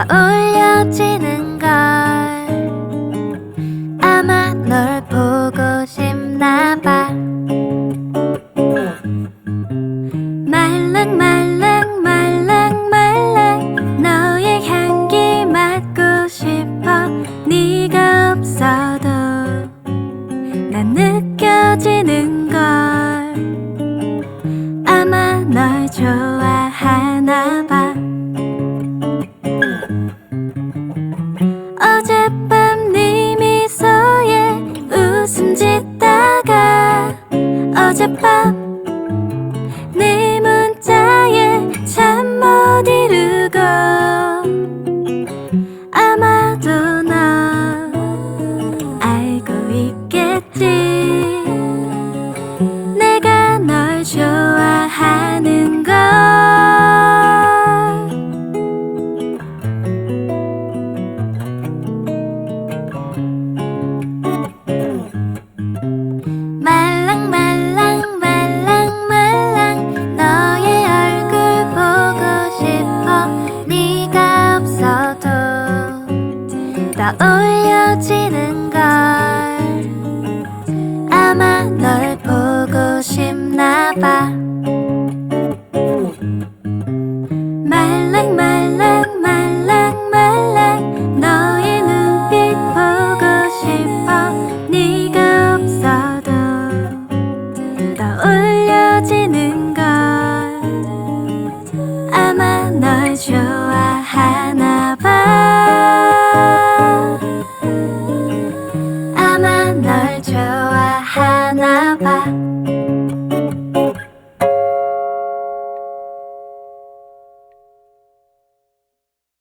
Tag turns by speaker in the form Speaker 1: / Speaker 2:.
Speaker 1: 다 울려지는 걸. 아마 널 보고 싶나 봐. 말랑 말랑 말랑 말랑. 너의 향기 맡고 싶어. 네가 없어도 난 느껴지는 걸. 아마 널 좋아 네 네가 없어도 떠올려지는 걸 아마 널 보고 싶나 봐. 말랑 말랑 말랑 말랑 너의 눈빛 보고 싶어. 네가 없어도 떠올려지는 걸 아마 널 좋아